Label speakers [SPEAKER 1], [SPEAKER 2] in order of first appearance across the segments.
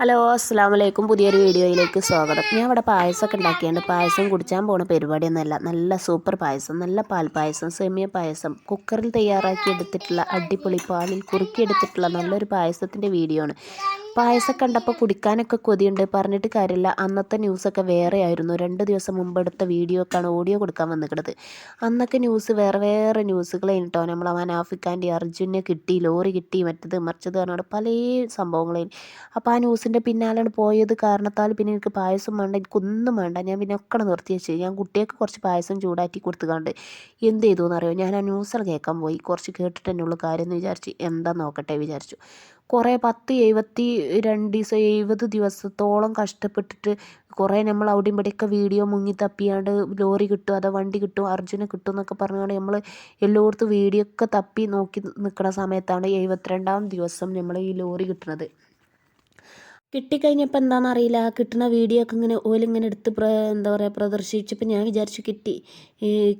[SPEAKER 1] Hello അസ്സാം വലൈക്കും പുതിയൊരു വീഡിയോയിലേക്ക് സ്വാഗതം. ഞാൻ ഇവിടെ പായസമൊക്കെ ഉണ്ടാക്കിയാണ് പായസം കുടിച്ചാൻ പോണ പരിപാടിയൊന്നുമല്ല. നല്ല സൂപ്പർ പായസം നല്ല പാൽ പായസം സെമിയ പായസം. കുക്കറിൽ തയ്യാറാക്കി എടുത്തിട്ടുള്ള അടിപൊളി പാലിൽ കുറുക്കിയെടുത്തിട്ടുള്ള നല്ലൊരു പായസത്തിന്റെ വീഡിയോ ആണ്. പായസം കണ്ടപ്പോൾ കുടിക്കാനൊക്കെ കൊതിയുണ്ട്. പറഞ്ഞിട്ട് കാര്യമില്ല. അന്നത്തെ ന്യൂസൊക്കെ വേറെ ആയിരുന്നു രണ്ട് ദിവസം മുമ്പ് എടുത്ത വീഡിയോ ഒക്കെയാണ് ഓഡിയോ കൊടുക്കാൻ വന്നിട്ടത് അന്നൊക്കെ ന്യൂസ് വേറെ വേറെ ന്യൂസുകൾ കേട്ടോ. നമ്മൾ മനാഫിക്കാന്റെ അർജുനെ കിട്ടി ലോറി കിട്ടി മറ്റത് മറിച്ചത് പറഞ്ഞാൽ പല സംഭവങ്ങളെയും അപ്പോൾ ആ ന്യൂസിന്റെ പിന്നാലാണ് പോയത്. കാരണത്താൽ പിന്നെ എനിക്ക് പായസം വേണ്ട എനിക്കൊന്നും വേണ്ട. ഞാൻ പിന്നെ ഒക്കെ നിർത്തി വെച്ച്. ഞാൻ കുട്ടിയൊക്കെ കുറച്ച് പായസം ചൂടാറ്റി കൊടുത്തുകൊണ്ട് എന്ത് ചെയ്തു എന്നറിയോ? ഞാൻ ആ ന്യൂസിൽ കേൾക്കാൻ പോയി. കുറച്ച് കേട്ടിട്ട് എന്നുള്ള കാര്യം എന്ന് വിചാരിച്ച്. എന്താ നോക്കട്ടെ വിചാരിച്ചു. കുറേ പത്ത് എഴുപത്തി രണ്ട് ദിവസം എഴുപത് ദിവസത്തോളം കഷ്ടപ്പെട്ടിട്ട് കുറേ നമ്മൾ അവിടെയും ഇവിടെയൊക്കെ വീഡിയോ മുങ്ങി തപ്പിയാണ്ട് ലോറി കിട്ടും അതോ വണ്ടി കിട്ടും അർജുനെ കിട്ടും എന്നൊക്കെ പറഞ്ഞുകൊണ്ട് നമ്മൾ എല്ലായിടത്തും വീഡിയോ ഒക്കെ തപ്പി നോക്കി നിൽക്കുന്ന സമയത്താണ് എഴുപത്തിരണ്ടാം ദിവസം നമ്മൾ ഈ ലോറി കിട്ടുന്നത് കിട്ടിക്കഴിഞ്ഞപ്പോൾ എന്താണെന്ന് അറിയില്ല. കിട്ടുന്ന വീഡിയോ ഒക്കെ ഇങ്ങനെ ഓലിങ്ങനെ എടുത്ത് എന്താ പറയുക പ്രദർശിപ്പിച്ചപ്പോൾ ഞാൻ വിചാരിച്ചു കിട്ടി.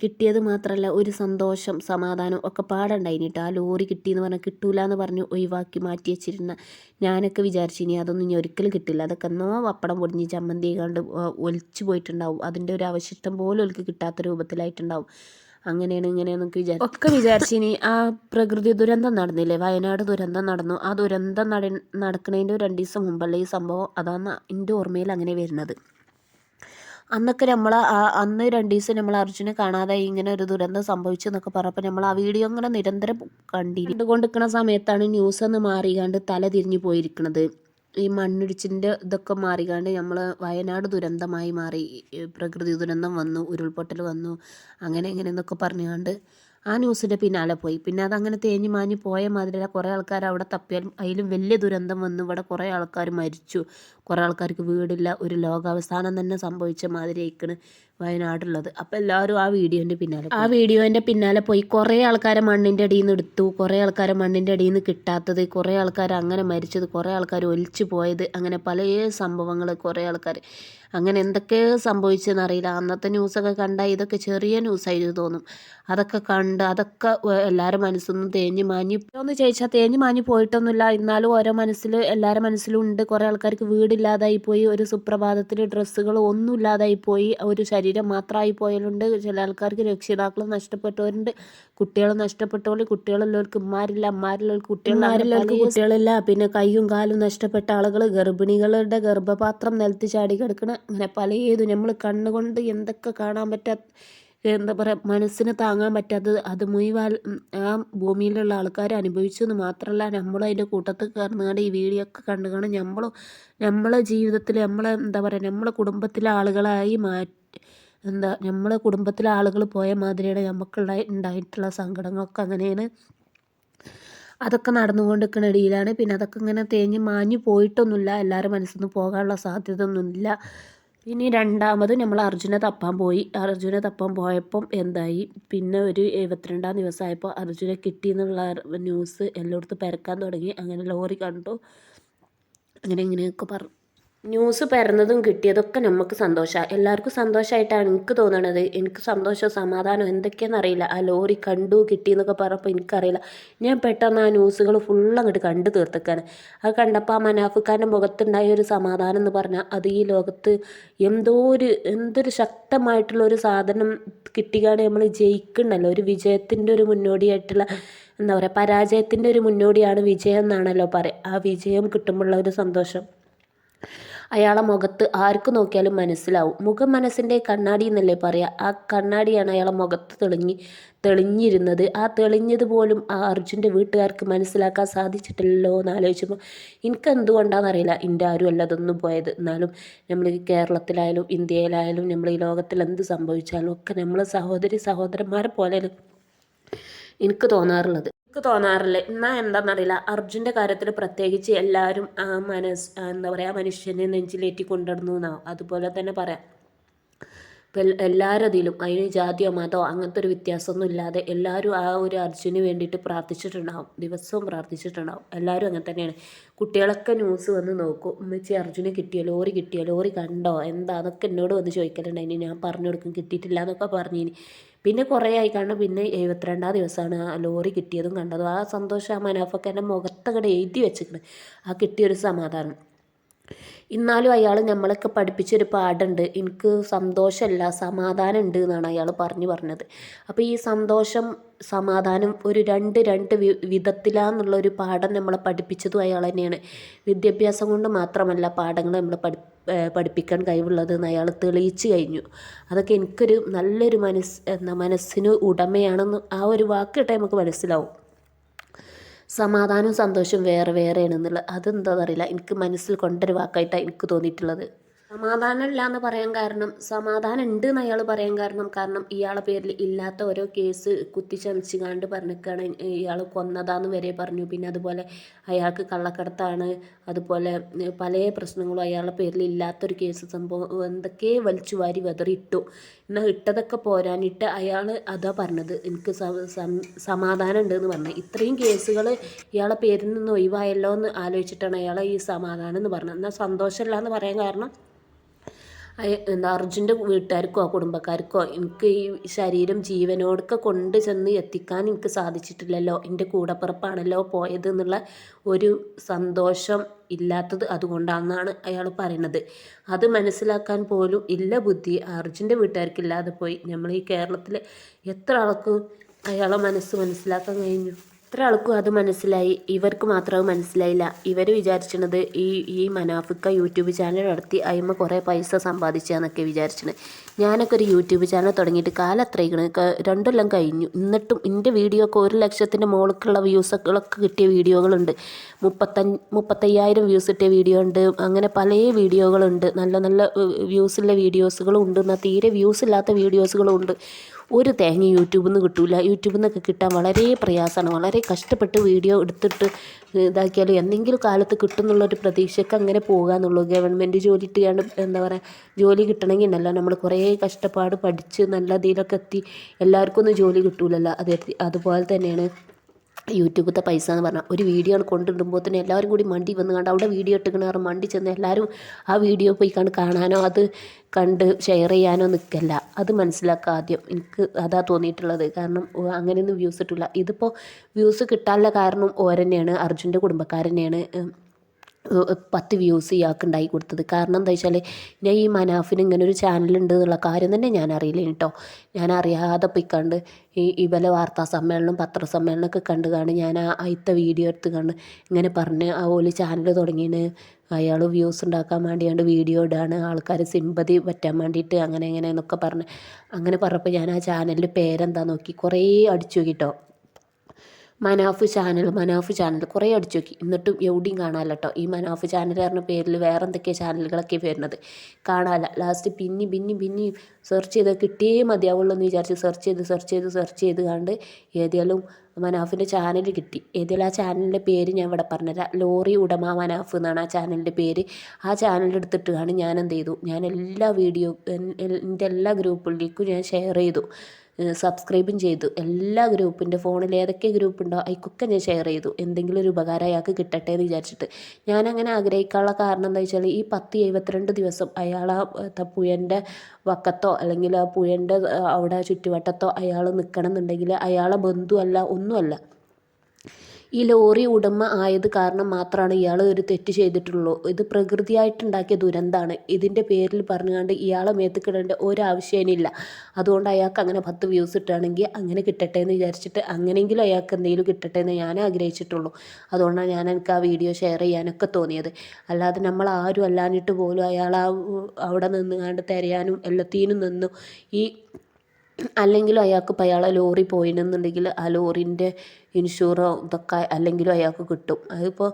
[SPEAKER 1] കിട്ടിയത് മാത്രമല്ല ഒരു സന്തോഷം സമാധാനം ഒക്കെ പാടുണ്ടായിന് കേട്ടോ ആ ലോറി കിട്ടിയെന്ന് പറഞ്ഞാൽ കിട്ടൂല എന്ന് പറഞ്ഞ് ഒഴിവാക്കി മാറ്റി വെച്ചിരുന്ന ഞാനൊക്കെ വിചാരിച്ചു ഇനി അതൊന്നും ഇനി ഒരിക്കലും കിട്ടില്ല. അതൊക്കെ എന്നോ പപ്പടം പൊടിഞ്ഞ് ചമ്മന്തി കണ്ട് ഒലിച്ചു പോയിട്ടുണ്ടാവും. അതിന്റെ ഒരു അവശിഷ്ടം പോലും ഒലിക്ക് കിട്ടാത്ത രൂപത്തിലായിട്ടുണ്ടാവും. അങ്ങനെയാണ് ഇങ്ങനെയാണെന്നൊക്കെ വിചാരിച്ചു ഒക്കെ വിചാരിച്ചിനി. ആ പ്രകൃതി ദുരന്തം നടന്നില്ലേ? വയനാട് ദുരന്തം നടന്നു. ആ ദുരന്തം നട നടക്കുന്നതിന്റെ രണ്ട് ദിവസം മുമ്പല്ലേ ഈ സംഭവം? അതാണ് എന്റെ ഓർമ്മയിൽ അങ്ങനെ വരുന്നത്. അന്നൊക്കെ നമ്മൾ അന്ന് രണ്ട് ദിവസം നമ്മൾ അർജുനെ കാണാതെ ഇങ്ങനെ ഒരു ദുരന്തം സംഭവിച്ചു എന്നൊക്കെ പറഞ്ഞപ്പോൾ നമ്മൾ ആ വീഡിയോ ഇങ്ങനെ നിരന്തരം കണ്ടിരുന്നു കണ്ടുകൊണ്ടിരിക്കുന്ന സമയത്താണ് ന്യൂസ് ഒന്ന് മാറിയാണ്ട് തല തിരിഞ്ഞു പോയിരിക്കുന്നത് ഈ മണ്ണിടിച്ചിന്റെ ഇതൊക്കെ മാറിക്കാണ്ട് നമ്മൾ വയനാട് ദുരന്തമായി മാറി. പ്രകൃതി ദുരന്തം വന്നു ഉരുൾപൊട്ടൽ വന്നു അങ്ങനെ ഇങ്ങനെ എന്നൊക്കെ പറഞ്ഞുകൊണ്ട് ആ ന്യൂസിന്റെ പിന്നാലെ പോയി. പിന്നെ അതങ്ങനെ തേഞ്ഞു മാഞ്ഞു പോയ മാതിരിയല്ല. കുറേ ആൾക്കാർ അവിടെ തപ്പിയാലും അതിലും വലിയ ദുരന്തം വന്നു. ഇവിടെ കുറേ ആൾക്കാർ മരിച്ചു. കുറേ ആൾക്കാർക്ക് വീടില്ല. ഒരു ലോകാവസാനം തന്നെ സംഭവിച്ച മാതിരി ആയിക്കണ് വയനാടുള്ളത് അപ്പോൾ എല്ലാവരും ആ വീഡിയോന്റെ പിന്നാലെ ആ വീഡിയോന്റെ പിന്നാലെ പോയി. കുറേ ആൾക്കാരെ മണ്ണിന്റെ അടിയിൽ നിന്ന് എടുത്തു. കുറേ ആൾക്കാരെ മണ്ണിന്റെ അടിയിൽ നിന്ന് കിട്ടാത്തത്. കുറേ ആൾക്കാർ അങ്ങനെ മരിച്ചത്. കുറേ ആൾക്കാർ ഒലിച്ചു പോയത്. അങ്ങനെ പല സംഭവങ്ങൾ കുറേ ആൾക്കാർ അങ്ങനെ എന്തൊക്കെ സംഭവിച്ചെന്നറിയില്ല അന്നത്തെ ന്യൂസൊക്കെ കണ്ടാൽ ഇതൊക്കെ ചെറിയ ന്യൂസായിട്ട് തോന്നും. അതൊക്കെ കണ്ട് അതൊക്കെ എല്ലാവരും മനസ്സൊന്നും തേഞ്ഞ് മാഞ്ഞ് ഒന്ന് ചോദിച്ചാൽ തേഞ്ഞ് മാഞ്ഞ് പോയിട്ടൊന്നുമില്ല. എന്നാലും ഓരോ മനസ്സിൽ എല്ലാവരുടെ മനസ്സിലും ഉണ്ട് കുറേ ആൾക്കാർക്ക് വീടില്ലാതായി പോയി. ഒരു സുപ്രഭാതത്തിൽ ഡ്രസ്സുകൾ ഒന്നും ഇല്ലാതായി പോയി. ഒരു ശരീരം മാത്രമായി പോയാലുണ്ട്. ചില ആൾക്കാർക്ക് രക്ഷിതാക്കൾ നഷ്ടപ്പെട്ടവരുണ്ട്. കുട്ടികൾ നഷ്ടപ്പെട്ടവർ കുട്ടികളുള്ളവർക്ക് ഉമ്മാരില്ല അമ്മാരുള്ളവർക്ക് കുട്ടികളില്ലാരില്ലവർക്ക് കുട്ടികളില്ല. പിന്നെ കൈയും കാലും നഷ്ടപ്പെട്ട ആളുകൾ ഗർഭിണികളുടെ ഗർഭപാത്രം നിലത്ത് ചാടി കിടക്കണ അങ്ങനെ ഏത് നമ്മൾ കണ്ണുകൊണ്ട് എന്തൊക്കെ കാണാൻ പറ്റാത്ത എന്താ പറയുക മനസ്സിന് താങ്ങാൻ പറ്റാത്തത് അത് മുഴുവൻ ആ ഭൂമിയിലുള്ള ആൾക്കാർ അനുഭവിച്ചു എന്ന് മാത്രമല്ല നമ്മളും അതിന്റെ കൂട്ടത്തിൽ കയറുന്നുകൊണ്ട് ഈ വീഡിയോ ഒക്കെ കണ്ടു കാണും. നമ്മളും നമ്മളെ ജീവിതത്തിൽ നമ്മളെ എന്താ പറയുക നമ്മളെ കുടുംബത്തിലെ ആളുകളായി മാറ്റി എന്താ നമ്മളെ കുടുംബത്തിലെ ആളുകൾ പോയ മാതിരിയാണ് നമുക്കുള്ള ഉണ്ടായിട്ടുള്ള സങ്കടങ്ങളൊക്കെ അങ്ങനെയാണ്. അതൊക്കെ നടന്നുകൊണ്ടിരിക്കുന്ന ഇടയിലാണ്. പിന്നെ അതൊക്കെ ഇങ്ങനെ തേഞ്ഞ് മാഞ്ഞു പോയിട്ടൊന്നുമില്ല. എല്ലാവരും മനസ്സിൽ നിന്ന് പോകാനുള്ള സാധ്യത ഒന്നുമില്ല ഇനി രണ്ടാമത് നമ്മൾ അർജുനെ തപ്പാൻ പോയി. അർജുനെ തപ്പാൻ പോയപ്പം എന്തായി? പിന്നെ ഒരു എഴുപത്തിരണ്ടാം ദിവസമായപ്പോൾ അർജുനെ കിട്ടി എന്നുള്ള ന്യൂസ് എല്ലായിടത്തും പരക്കാൻ തുടങ്ങി. അങ്ങനെ ലോറി കണ്ടു. അങ്ങനെ ഇങ്ങനെയൊക്കെ പറഞ്ഞു. ന്യൂസ് പരന്നതും കിട്ടിയതൊക്കെ നമുക്ക് സന്തോഷമാണ് എല്ലാവർക്കും സന്തോഷമായിട്ടാണ് എനിക്ക് തോന്നണത്. എനിക്ക് സന്തോഷം സമാധാനം എന്തൊക്കെയാണെന്ന് അറിയില്ല. ആ ലോറി കണ്ടു കിട്ടി എന്നൊക്കെ പറഞ്ഞപ്പോൾ എനിക്കറിയില്ല. ഞാൻ പെട്ടെന്ന് ആ ന്യൂസുകൾ ഫുൾ അങ്ങോട്ട് കണ്ടു തീർത്തേക്കാണ്. അത് കണ്ടപ്പോൾ ആ മനാഫിക്കാരന്റെ മുഖത്തുണ്ടായ ഒരു സമാധാനം എന്ന് പറഞ്ഞാൽ അത് ഈ ലോകത്ത് എന്തോ ഒരു എന്തൊരു ശക്തമായിട്ടുള്ള ഒരു സാധനം കിട്ടിയാണ് നമ്മൾ ജയിക്കണ്ടല്ലോ. ഒരു വിജയത്തിന്റെ ഒരു മുന്നോടിയായിട്ടുള്ള എന്താ പറയുക പരാജയത്തിന്റെ ഒരു മുന്നോടിയാണ് വിജയം എന്നാണല്ലോ പറയുക ആ വിജയം കിട്ടുമ്പോഴുള്ള ഒരു സന്തോഷം. അയാളെ മുഖത്ത് ആർക്ക് നോക്കിയാലും മനസ്സിലാവും. മുഖം മനസ്സിന്റെ കണ്ണാടി എന്നല്ലേ പറയുക ആ കണ്ണാടിയാണ് അയാളെ മുഖത്ത് തെളിഞ്ഞ് തെളിഞ്ഞിരുന്നത്. ആ തെളിഞ്ഞത് പോലും ആ അർജുന്റെ വീട്ടുകാർക്ക് മനസ്സിലാക്കാൻ സാധിച്ചിട്ടില്ലല്ലോ എന്ന് ആലോചിച്ചപ്പോൾ എനിക്ക് എന്തുകൊണ്ടാണെന്നറിയില്ല എന്റെ ആരും അല്ല അതൊന്നും പോയത്. എന്നാലും നമ്മൾ ഈ കേരളത്തിലായാലും ഇന്ത്യയിലായാലും നമ്മൾ ഈ ലോകത്തിൽ എന്ത് സംഭവിച്ചാലും ഒക്കെ നമ്മൾ സഹോദരി സഹോദരന്മാരെ പോലെ എനിക്ക് തോന്നാറുള്ളത്. എനിക്ക് തോന്നാറില്ല? എന്നാൽ എന്താണെന്നറിയില്ല അർജുന്റെ കാര്യത്തിൽ പ്രത്യേകിച്ച് എല്ലാവരും ആ മനസ് എന്താ പറയുക മനുഷ്യനെ നെഞ്ചിലേറ്റി കൊണ്ടിടുന്നു എന്നാവും. അതുപോലെ തന്നെ പറയാം. എല്ലാവരും അതിലും അതിന് ജാതിയോ മതമോ അങ്ങനത്തെ ഒരു വ്യത്യാസമൊന്നും ഇല്ലാതെ എല്ലാവരും ആ ഒരു അർജുന് വേണ്ടിയിട്ട് പ്രാർത്ഥിച്ചിട്ടുണ്ടാവും. ദിവസവും പ്രാർത്ഥിച്ചിട്ടുണ്ടാവും. എല്ലാവരും അങ്ങനെ തന്നെയാണ്. കുട്ടികളൊക്കെ ന്യൂസ് വന്ന് നോക്കും. ഉമ്മച്ചി അർജുന് കിട്ടിയോ? ലോറി കിട്ടിയോ? ലോറി കണ്ടോ? എന്താ? എന്നോട് വന്ന് ചോദിക്കലുണ്ടായിനി. ഞാൻ പറഞ്ഞു കൊടുക്കും. കിട്ടിയിട്ടില്ല എന്നൊക്കെ പറഞ്ഞിനി. പിന്നെ കുറേ ആയി കാരണം പിന്നെ എഴുപത്തിരണ്ടാം ദിവസമാണ് ആ ലോറി കിട്ടിയതും കണ്ടതും. ആ സന്തോഷം ആ മനാഫൊക്കെ എന്റെ മുഖത്തങ്ങടെ എഴുതി വെച്ചിട്ടുണ്ട് ആ കിട്ടിയൊരു സമാധാനം. എന്നാലും അയാൾ നമ്മളൊക്കെ പഠിപ്പിച്ചൊരു പാടുണ്ട്. എനിക്ക് സന്തോഷമല്ല സമാധാനം ഉണ്ട് എന്നാണ് അയാൾ പറഞ്ഞു പറഞ്ഞത്. അപ്പോൾ ഈ സന്തോഷം സമാധാനം ഒരു രണ്ട് രണ്ട് വി വിധത്തിലാന്നുള്ള ഒരു പാഠം നമ്മളെ പഠിപ്പിച്ചതും അയാൾ തന്നെയാണ് വിദ്യാഭ്യാസം കൊണ്ട് മാത്രമല്ല പാഠങ്ങൾ നമ്മളെ പഠി പഠിപ്പിക്കാൻ കഴിവുള്ളത് എന്ന് അയാൾ തെളിയിച്ചു കഴിഞ്ഞു. അതൊക്കെ എനിക്കൊരു നല്ലൊരു മനസ്സ് എന്താ മനസ്സിന് ഉടമയാണെന്ന് ആ ഒരു വാക്ക് കേട്ടാൽ നമുക്ക് മനസ്സിലാവും. സമാധാനവും സന്തോഷവും വേറെ വേറെയാണെന്നുള്ളത് അതെന്താണെന്നറിയില്ല എനിക്ക് മനസ്സിൽ കൊണ്ടൊരു വാക്കായിട്ടാണ് എനിക്ക് തോന്നിയിട്ടുള്ളത്. സമാധാനം ഇല്ല എന്ന് പറയാൻ കാരണം സമാധാനം ഉണ്ട് എന്ന് അയാൾ പറയാൻ കാരണം കാരണം ഇയാളെ പേരിൽ ഇല്ലാത്ത ഓരോ കേസ് കുത്തിച്ചമച്ച് കണ്ട് പറഞ്ഞിക്കാണ് ഇയാൾ കൊന്നതാന്ന് വരെ പറഞ്ഞു. പിന്നെ അതുപോലെ അയാൾക്ക് കള്ളക്കടത്താണ് അതുപോലെ പല പ്രശ്നങ്ങളും അയാളുടെ പേരിൽ ഇല്ലാത്തൊരു കേസ് സംഭവം എന്തൊക്കെ വലിച്ചു വാരി വെതറിയിട്ടു. എന്നാൽ ഇട്ടതൊക്കെ പോരാനിട്ട് അയാൾ അതാ പറഞ്ഞത് എനിക്ക് സമാധാനം ഉണ്ട് എന്ന് പറഞ്ഞു. ഇത്രയും കേസുകൾ ഇയാളെ പേരിൽ നിന്ന് ഒഴിവായല്ലോ എന്ന് ആലോചിച്ചിട്ടാണ് അയാളെ ഈ സമാധാനം എന്ന് പറഞ്ഞത്. എന്നാൽ സന്തോഷമില്ല എന്ന് പറയാൻ കാരണം എന്താ അർജുന്റെ വീട്ടുകാർക്കോ കുടുംബക്കാർക്കോ എനിക്ക് ഈ ശരീരം ജീവനോടൊക്കെ കൊണ്ട് ചെന്ന് എത്തിക്കാൻ എനിക്ക് സാധിച്ചിട്ടില്ലല്ലോ. എന്റെ കൂടപ്പിറപ്പാണല്ലോ പോയത് എന്നുള്ള ഒരു സന്തോഷം ഇല്ലാത്തത് അതുകൊണ്ടാണെന്നാണ് അയാൾ പറയുന്നത്. അത് മനസ്സിലാക്കാൻ പോലും ഇല്ല ബുദ്ധി. അർജുന്റെ വീട്ടുകാർക്കില്ലാതെ പോയി. നമ്മൾ ഈ കേരളത്തിൽ എത്ര ആൾക്ക് അയാളെ മനസ്സ് മനസ്സിലാക്കാൻ കഴിഞ്ഞു? എത്ര ആൾക്കും അത് മനസ്സിലായി? ഇവർക്ക് മാത്രം മനസ്സിലായില്ല. ഇവർ വിചാരിച്ചത് ഈ ഈ മനാഫിക്ക യൂട്യൂബ് ചാനൽ നടത്തി അയ്മ കുറേ പൈസ സമ്പാദിച്ചാന്നൊക്കെ വിചാരിച്ചത് ഞാനൊക്കെ ഒരു യൂട്യൂബ് ചാനൽ തുടങ്ങിയിട്ട് കാലം അത്രയിക്കണ് രണ്ടെല്ലാം കഴിഞ്ഞു. എന്നിട്ടും എന്റെ വീഡിയോ ഒക്കെ ഒരു ലക്ഷത്തിന്റെ മുകൾക്കുള്ള വ്യൂസുകളൊക്കെ കിട്ടിയ വീഡിയോകളുണ്ട്. മുപ്പത്തഞ്ച് മുപ്പത്തയ്യായിരം വ്യൂസ് കിട്ടിയ വീഡിയോ ഉണ്ട്. അങ്ങനെ പല വീഡിയോകളുണ്ട്. നല്ല നല്ല വ്യൂസുള്ള വീഡിയോസുകളും ഉണ്ട്. എന്നാൽ തീരെ വ്യൂസ് ഇല്ലാത്ത വീഡിയോസുകളും ഉണ്ട്. ഒരു തേങ്ങ യൂട്യൂബിൽ നിന്ന് കിട്ടില്ല യൂട്യൂബിൽ നിന്നൊക്കെ കിട്ടാൻ വളരെ പ്രയാസമാണ് വളരെ കഷ്ടപ്പെട്ട് വീഡിയോ എടുത്തിട്ട് ഇതാക്കിയാലും എന്തെങ്കിലും കാലത്ത് കിട്ടുമെന്നുള്ളൊരു പ്രതീക്ഷയ്ക്ക് അങ്ങനെ പോകുക എന്നുള്ളൂ ഗവൺമെന്റ് ജോലി ഇട്ടുകൊണ്ട് എന്താ പറയുക ജോലി കിട്ടണമെങ്കിൽ ഉണ്ടല്ലോ നമ്മൾ കുറേ കഷ്ടപ്പാട് പഠിച്ച് നല്ല ഇതിലൊക്കെ എത്തി എല്ലാവർക്കും ഒന്നും ജോലി കിട്ടൂലല്ലോ. അത് അതുപോലെ തന്നെയാണ് യൂട്യൂബത്തെ പൈസ എന്ന് പറഞ്ഞാൽ ഒരു വീഡിയോ കൊണ്ടിടുമ്പോൾ തന്നെ എല്ലാവരും കൂടി മണ്ടി വന്ന് കണ്ട് അവിടെ വീഡിയോ ഇട്ടുകണ മണ്ടി ചെന്ന് എല്ലാവരും ആ വീഡിയോ പോയി കണ്ട് കാണാനോ അത് കണ്ട് ഷെയർ ചെയ്യാനോ നിൽക്കല്ല അത് മനസ്സിലാക്കുക ആദ്യം. എനിക്ക് അതാ തോന്നിയിട്ടുള്ളത്. കാരണം അങ്ങനെയൊന്നും വ്യൂസ് കിട്ടില്ല ഇതിപ്പോൾ വ്യൂസ് കിട്ടാനുള്ള കാരണം ഓരന്നെയാണ്. അർജുന്റെ കുടുംബക്കാരനെയാണ് പത്ത് വ്യൂസ് ഇയാൾക്ക് ഉണ്ടായി കൊടുത്തത്. കാരണം എന്താ വെച്ചാൽ ഞാൻ ഈ മനാഫിന് ഇങ്ങനെ ഒരു ചാനലുണ്ട് എന്നുള്ള കാര്യം തന്നെ ഞാൻ അറിയില്ല കേട്ടോ ഞാൻ അറിയാതെ പോയി കണ്ട് ഈ ഇവലെ വാർത്താ സമ്മേളനം പത്രസമ്മേളനമൊക്കെ കണ്ട് കാണും ഞാൻ ആ അയിത്ത വീഡിയോ എടുത്ത് കണ്ട് ഇങ്ങനെ പറഞ്ഞ് ആ ഓൽ ചാനൽ തുടങ്ങിയത് അയാൾ വ്യൂസ് ഉണ്ടാക്കാൻ വേണ്ടിയാണ്ട് വീഡിയോ ഇടാണ് ആൾക്കാർ സിമ്പതി പറ്റാൻ വേണ്ടിയിട്ട് അങ്ങനെ ഇങ്ങനെ എന്നൊക്കെ പറഞ്ഞ്. അങ്ങനെ പറഞ്ഞപ്പോൾ ഞാൻ ആ ചാനലിന്റെ പേരെന്താ നോക്കി കുറേ അടിച്ചു നോക്കിട്ടോ മനാഫ് ചാനൽ മനാഫ് ചാനൽ കുറേ അടിച്ചു നോക്കി. എന്നിട്ടും എവിടെയും കാണാമല്ല കേട്ടോ. ഈ മനാഫ് ചാനൽ പറഞ്ഞ പേരിൽ വേറെ എന്തൊക്കെ ചാനലുകളൊക്കെ വരുന്നത്. കാണാനില്ല. ലാസ്റ്റ് പിന്നെയും പിന്നെയും പിന്നെയും സെർച്ച് ചെയ്ത് കിട്ടിയേ മതിയാവുള്ളൂ എന്ന് വിചാരിച്ച് സെർച്ച് ചെയ്ത് സെർച്ച് ചെയ്ത് സെർച്ച് ചെയ്ത് കണ്ട് ഏതായാലും മനാഫിന്റെ ചാനൽ കിട്ടി. ഏതായാലും ആ ചാനലിന്റെ പേര് ഞാൻ ഇവിടെ പറഞ്ഞുതരാം. ലോറി ഉടമ മനാഫ് എന്നാണ് ആ ചാനലിന്റെ പേര്. ആ ചാനൽ എടുത്തിട്ടാണ് ഞാൻ എന്ത് ചെയ്തു. ഞാൻ എല്ലാ വീഡിയോ എന്റെ എല്ലാ ഗ്രൂപ്പുകളിലേക്കും ഞാൻ ഷെയർ ചെയ്തു. സബ്സ്ക്രൈബും ചെയ്തു. എല്ലാ ഗ്രൂപ്പിന്റെ ഫോണിൽ ഏതൊക്കെ ഗ്രൂപ്പ് ഉണ്ടോ അതിക്കൊക്കെ ഞാൻ ഷെയർ ചെയ്തു. എന്തെങ്കിലും ഒരു ഉപകാരം അയാൾക്ക് കിട്ടട്ടെ എന്ന് വിചാരിച്ചിട്ട്. അങ്ങനെ ആഗ്രഹിക്കാനുള്ള കാരണം എന്താ വെച്ചാൽ ഈ പത്ത് എഴുപത്തിരണ്ട് ദിവസം അയാൾ ആ പുഴന്റെ വക്കത്തോ അല്ലെങ്കിൽ ആ പുഴന്റെ അവിടെ ചുറ്റുവട്ടത്തോ അയാൾ നിൽക്കണം എന്നുണ്ടെങ്കിൽ അയാളെ ബന്ധുവല്ല ഒന്നുമല്ല ഈ ലോറി ഉടമ ആയത് കാരണം മാത്രമാണ് ഇയാൾ ഒരു തെറ്റ് ചെയ്തിട്ടുള്ളൂ. ഇത് പ്രകൃതിയായിട്ടുണ്ടാക്കിയ ദുരന്തമാണ് ഇതിന്റെ പേരിൽ പറഞ്ഞുകൊണ്ട് ഇയാളെ മേത്തുക്കിടേണ്ട ഒരാവശ്യമില്ല അതുകൊണ്ട് അയാൾക്ക് അങ്ങനെ പത്ത് വ്യൂസ് കിട്ടുകയാണെങ്കിൽ അങ്ങനെ കിട്ടട്ടെ എന്ന് വിചാരിച്ചിട്ട് അങ്ങനെയെങ്കിലും അയാൾക്ക് എന്തെങ്കിലും കിട്ടട്ടെ എന്ന് ഞാൻ ആഗ്രഹിച്ചിട്ടുള്ളൂ. അതുകൊണ്ടാണ് ഞാൻ എനിക്ക് ആ വീഡിയോ ഷെയർ ചെയ്യാനൊക്കെ തോന്നിയത്. അല്ലാതെ നമ്മൾ ആരും അല്ലാഞ്ഞിട്ട് പോലും അയാൾ ആ അവിടെ നിന്ന് കണ്ട് തിരയാനും എല്ലാത്തിനും നിന്നു ഈ അല്ലെങ്കിലും അയാൾക്ക് ഇപ്പോൾ അയാളെ ലോറി പോയിനെന്നുണ്ടെങ്കിൽ ആ ലോറിന്റെ ഇൻഷുറോ ഇതൊക്കെ അല്ലെങ്കിലും അയാൾക്ക് കിട്ടും. അതിപ്പോൾ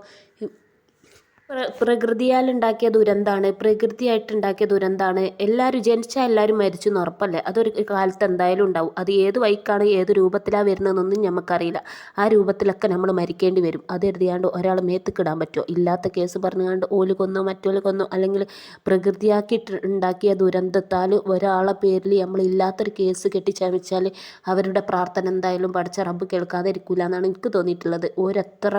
[SPEAKER 1] പ്രകൃതിയാൽ ഉണ്ടാക്കിയ ദുരന്തമാണ് പ്രകൃതിയായിട്ട് ഉണ്ടാക്കിയ ദുരന്തമാണ് എല്ലാവരും ജനിച്ചാൽ എല്ലാവരും മരിച്ചു എന്ന് ഉറപ്പല്ലേ? അതൊരു കാലത്ത് എന്തായാലും ഉണ്ടാവും. അത് ഏത് വൈക്കാണ് ഏത് രൂപത്തിലാണ് വരുന്നതെന്നൊന്നും നമുക്കറിയില്ല ആ രൂപത്തിലൊക്കെ നമ്മൾ മരിക്കേണ്ടി വരും. അത് എഴുതിയാണ്ട് ഒരാൾ മേത്തുക്കിടാൻ പറ്റുമോ? ഇല്ലാത്ത കേസ് പറഞ്ഞുകൊണ്ട് ഓൽ കൊന്നോ മറ്റോൽ കൊന്നോ അല്ലെങ്കിൽ പ്രകൃതിയാക്കി ഉണ്ടാക്കിയ ദുരന്തത്താൽ ഒരാളെ പേരിൽ നമ്മൾ ഇല്ലാത്തൊരു കേസ് കെട്ടിച്ചമച്ചാൽ അവരുടെ പ്രാർത്ഥന എന്തായാലും പഠിച്ച റബ്ബ് കേൾക്കാതെ ഇരിക്കില്ല എന്നാണ് എനിക്ക് തോന്നിയിട്ടുള്ളത്. ഓരെത്ര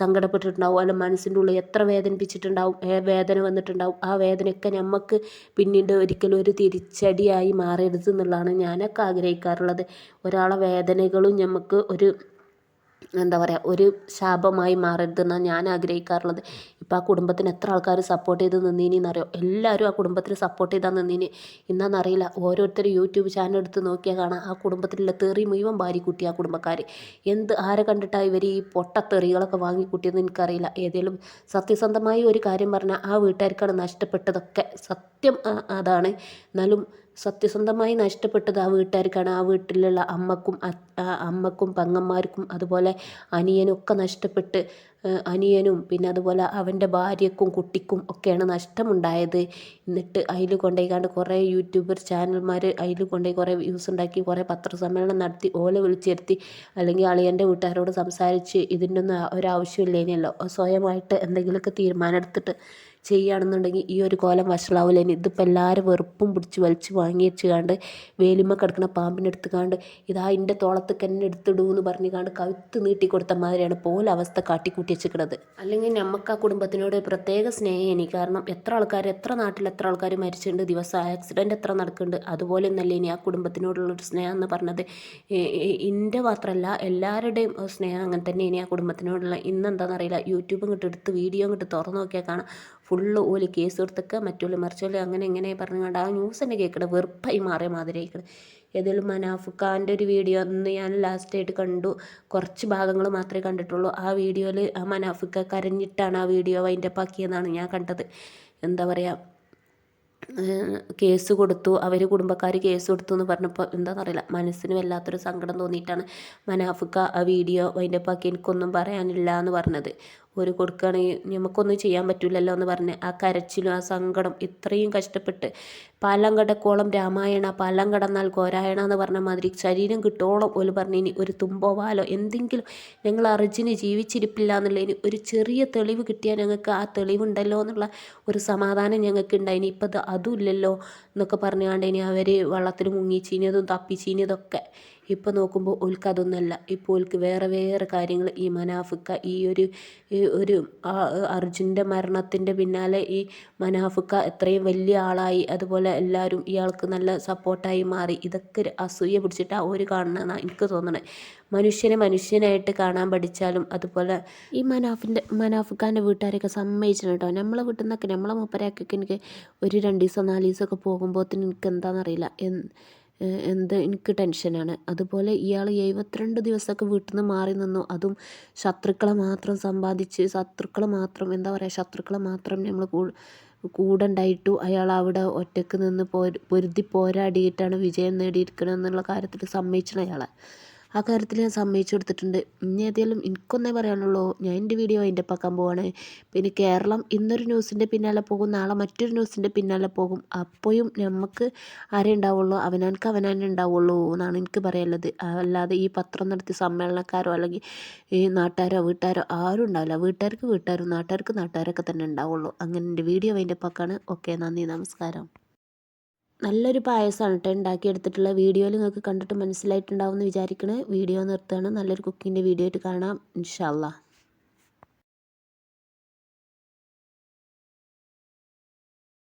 [SPEAKER 1] സങ്കടപ്പെട്ടിട്ടുണ്ടാവും? അല്ല മനസ്സിന്റെ ഉള്ളിൽ എത്ര വേദനിപ്പിച്ചിട്ടുണ്ടാവും വേദന വന്നിട്ടുണ്ടാവും. ആ വേദനയൊക്കെ നമുക്ക് പിന്നീട് ഒരിക്കലും ഒരു തിരിച്ചടിയായി മാറരുത് എന്നുള്ളതാണ് ഞാനൊക്കെ ആഗ്രഹിക്കാറുള്ളത്. ഒരാളെ വേദനകളും നമുക്ക് ഒരു എന്താ പറയുക ഒരു ശാപമായി മാറരുതെന്നാണ് ഞാൻ ആഗ്രഹിക്കാറുള്ളത്. ഇപ്പോൾ ആ കുടുംബത്തിന് എത്ര ആൾക്കാർ സപ്പോർട്ട് ചെയ്ത് നിന്നീനിന്നറിയോ എല്ലാവരും ആ കുടുംബത്തിന് സപ്പോർട്ട് ചെയ്താൽ നിന്നീനി. ഇന്നാന്നറിയില്ല ഓരോരുത്തർ യൂട്യൂബ് ചാനൽ എടുത്ത് നോക്കിയാൽ കാണാം ആ കുടുംബത്തിലുള്ള തെറി മുഴുവൻ ഭാര്യക്കുട്ടി ആ കുടുംബക്കാർ എന്ത് ആരെ കണ്ടിട്ടാണ് ഇവർ ഈ പൊട്ടത്തെറികളൊക്കെ വാങ്ങിക്കൂട്ടിയെന്ന് എനിക്കറിയില്ല. ഏതെങ്കിലും സത്യസന്ധമായ ഒരു കാര്യം പറഞ്ഞാൽ ആ വീട്ടുകാർക്കാണ് നഷ്ടപ്പെട്ടതൊക്കെ. സത്യം അതാണ്. എന്നാലും സത്യസന്ധമായി നഷ്ടപ്പെട്ടത് ആ വീട്ടുകാർക്കാണ്. ആ വീട്ടിലുള്ള അമ്മക്കും അമ്മക്കും പെങ്ങന്മാർക്കും അതുപോലെ അനിയനും ഒക്കെ നഷ്ടപ്പെട്ട് അനിയനും പിന്നെ അതുപോലെ അവന്റെ ഭാര്യക്കും കുട്ടിക്കും ഒക്കെയാണ് നഷ്ടമുണ്ടായത്. എന്നിട്ട് അതിൽ കൊണ്ടുപോയിക്കാണ്ട് കുറേ യൂട്യൂബർ ചാനൽമാർ അതിൽ കൊണ്ടുപോയി കുറേ വ്യൂസ് ഉണ്ടാക്കി കുറേ പത്രസമ്മേളനം നടത്തി ഓല വിളിച്ചിരുത്തി അല്ലെങ്കിൽ അളിയന്റെ വീട്ടുകാരോട് സംസാരിച്ച് ഇതിന്റെ ഒന്നും ഒരാവശ്യമില്ലേനല്ലോ. സ്വയമായിട്ട് എന്തെങ്കിലുമൊക്കെ തീരുമാനം എടുത്തിട്ട് ചെയ്യുകയാണെന്നുണ്ടെങ്കിൽ ഈ ഒരു കോലം വഷളാവില്ല ഇനി ഇതിപ്പോൾ എല്ലാവരും വെറുപ്പും പിടിച്ച് വലിച്ച് വാങ്ങി വെച്ചുകാണ്ട് വേലിമ്മ കിടക്കുന്ന പാമ്പിനെ എടുത്തുകാണ്ട് ഇതാ എന്റെ തോളത്തേക്ക് തന്നെ എടുത്തിടൂ എന്ന് പറഞ്ഞുകാണ്ട് കഴുത്ത് നീട്ടി കൊടുത്ത മാതിരിയാണ് പോലെ അവസ്ഥ കാട്ടിക്കൂട്ടി വെച്ചിരിക്കുന്നത് അല്ലെങ്കിൽ നമുക്ക് ആ കുടുംബത്തിനോട് പ്രത്യേക സ്നേഹം കാരണം എത്ര ആൾക്കാർ എത്ര നാട്ടിൽ എത്ര ആൾക്കാർ മരിച്ചിട്ടുണ്ട് ദിവസം ആക്സിഡന്റ് എത്ര നടക്കുന്നുണ്ട് അതുപോലെ ഒന്നല്ലേ ഇനി ആ കുടുംബത്തിനോടുള്ളൊരു സ്നേഹം എന്ന് പറഞ്ഞത്. എന്റെ മാത്രമല്ല എല്ലാവരുടെയും സ്നേഹം അങ്ങനെ തന്നെ ഇനി ആ കുടുംബത്തിനോടുള്ള. ഇന്നെന്താണെന്നറിയില്ല യൂട്യൂബ് ഇങ്ങോട്ട് എടുത്ത് വീഡിയോ ഇങ്ങോട്ട് തുറന്നു നോക്കിയാൽ കാണാം. ഫുള്ള് ഓൽ കേസ് കൊടുത്തൊക്കെ മറ്റുള്ള മറിച്ചോൽ അങ്ങനെ ഇങ്ങനെ പറഞ്ഞുകൊണ്ട് ആ ന്യൂസ് തന്നെ കേൾക്കണം വെറുപ്പായി മാറിയ മാതിരി കേൾക്കണം ഏതെങ്കിലും മനാഫുഖാന്റെ ഒരു വീഡിയോ അന്ന് ഞാൻ ലാസ്റ്റായിട്ട് കണ്ടു. കുറച്ച് ഭാഗങ്ങൾ മാത്രമേ കണ്ടിട്ടുള്ളൂ. ആ വീഡിയോയിൽ ആ മനാഫുക്ക കരഞ്ഞിട്ടാണ് ആ വീഡിയോ വൈൻഡപ്പ് ആക്കിയെന്നാണ് ഞാൻ കണ്ടത്. എന്താ പറയുക കേസ് കൊടുത്തു. അവർ കുടുംബക്കാർ കേസ് കൊടുത്തു എന്ന് പറഞ്ഞപ്പോൾ എന്താണെന്നറിയില്ല മനസ്സിന് വല്ലാത്തൊരു സങ്കടം തോന്നിയിട്ടാണ് മനാഫുക്ക ആ വീഡിയോ വൈൻഡപ്പ് ആക്കി എനിക്കൊന്നും പറയാനില്ല എന്ന് പറഞ്ഞത്. ഒരു കൊടുക്കുകയാണെങ്കിൽ നമുക്കൊന്നും ചെയ്യാൻ പറ്റില്ലല്ലോ എന്ന് പറഞ്ഞ് ആ കരച്ചിലും ആ സങ്കടം ഇത്രയും കഷ്ടപ്പെട്ട് പാലം കടക്കോളം രാമായണ പാലം കടന്നാൽ കോരായണ എന്ന് പറഞ്ഞ മാതിരി ശരീരം കിട്ടോളം ഒരു ഇനി ഒരു തുമ്പോ വാലോ എന്തെങ്കിലും ഞങ്ങൾ അർജുന് ജീവിച്ചിരിപ്പില്ല ഇനി ഒരു ചെറിയ തെളിവ് കിട്ടിയാൽ ഞങ്ങൾക്ക് ആ തെളിവുണ്ടല്ലോ എന്നുള്ള ഒരു സമാധാനം ഞങ്ങൾക്ക് ഉണ്ടായിനി ഇപ്പം അത് അതുമില്ലല്ലോ എന്നൊക്കെ പറഞ്ഞുകൊണ്ട് ഇനി അവർ വള്ളത്തിൽ മുങ്ങി ചീനിയതും തപ്പി ചീഞ്ഞതൊക്കെ ഇപ്പോൾ നോക്കുമ്പോൾ ഓൽക്ക് അതൊന്നല്ല. ഇപ്പോൾ ഓൽക്ക് വേറെ വേറെ കാര്യങ്ങൾ ഈ മനാഫിക്ക ഈ ഒരു ഈ ഒരു അർജുന്റെ മരണത്തിന്റെ പിന്നാലെ ഈ മനാഫിക്ക എത്രയും വലിയ ആളായി. അതുപോലെ എല്ലാവരും ഇയാൾക്ക് നല്ല സപ്പോർട്ടായി മാറി. ഇതൊക്കെ അസൂയ പിടിച്ചിട്ട് ആ ഒരു കാണണമെന്നാണ് എനിക്ക് തോന്നണേ. മനുഷ്യനെ മനുഷ്യനായിട്ട് കാണാൻ പഠിച്ചാലും അതുപോലെ ഈ മനാഫിന്റെ മനാഫിക്കാന്റെ വീട്ടുകാരെയൊക്കെ സമ്മതിച്ചിട്ടുണ്ട് കേട്ടോ. നമ്മളെ വീട്ടിൽ നിന്നൊക്കെ നമ്മളെ മൂപ്പരക്കൊക്കെ എനിക്ക് ഒരു രണ്ട് ദിവസം നാല് ദിവസമൊക്കെ പോകുമ്പോഴത്തേന് എനിക്ക് എന്താണെന്നറിയില്ല എന്ത് എനിക്ക് ടെൻഷനാണ്. അതുപോലെ ഇയാൾ എഴുപത്തിരണ്ട് ദിവസമൊക്കെ വീട്ടിൽ നിന്ന് മാറി നിന്നു. അതും ശത്രുക്കളെ മാത്രം സമ്പാദിച്ച് ശത്രുക്കളെ മാത്രം എന്താ പറയുക ശത്രുക്കളെ മാത്രം നമ്മൾ കൂടെ ഉണ്ടായിട്ടു അയാൾ അവിടെ ഒറ്റയ്ക്ക് നിന്ന് പോര് പൊരുതി പോരാടിയിട്ടാണ് വിജയം നേടിയിരിക്കണം എന്നുള്ള കാര്യത്തിൽ സമ്മതിച്ചത് അയാളെ. ആ കാര്യത്തിൽ ഞാൻ സമ്മതിച്ചു കൊടുത്തിട്ടുണ്ട്. ഇനി ഏതായാലും എനിക്കൊന്നേ പറയാനുള്ളൂ ഞാൻ എന്റെ വീഡിയോ അതിന്റെ പക്കാൻ പോവാണ്. പിന്നെ കേരളം ഇന്നൊരു ന്യൂസിന്റെ പിന്നാലെ പോകും നാളെ മറ്റൊരു ന്യൂസിന്റെ പിന്നാലെ പോകും. അപ്പോഴും നമുക്ക് ആരേ ഉണ്ടാവുള്ളൂ? അവനാർക്ക് അവനാനെ ഉണ്ടാവുള്ളൂ എന്നാണ് എനിക്ക് പറയാനുള്ളത്. അല്ലാതെ ഈ പത്രം നടത്തി സമ്മേളനക്കാരോ അല്ലെങ്കിൽ ഈ നാട്ടുകാരോ വീട്ടുകാരോ ആരും ഉണ്ടാവില്ല. വീട്ടുകാർക്ക് വീട്ടുകാരും നാട്ടുകാർക്ക് നാട്ടുകാരൊക്കെ തന്നെ ഉണ്ടാവുള്ളൂ. അങ്ങനെ എന്റെ വീഡിയോ അതിന്റെ പക്കാണ്. ഓക്കെ നന്ദി നമസ്കാരം. നല്ലൊരു പായസമാണ് കേട്ടോ ഉണ്ടാക്കിയെടുത്തിട്ടുള്ള. വീഡിയോയിൽ നിങ്ങൾക്ക് കണ്ടിട്ട് മനസ്സിലായിട്ടുണ്ടാവും എന്ന് വിചാരിക്കണേ. വീഡിയോ നിർത്തുകയാണ്. നല്ലൊരു കുക്കിങ്ങിന്റെ വീഡിയോ ആയിട്ട് കാണാം. ഇൻഷാല്ലാ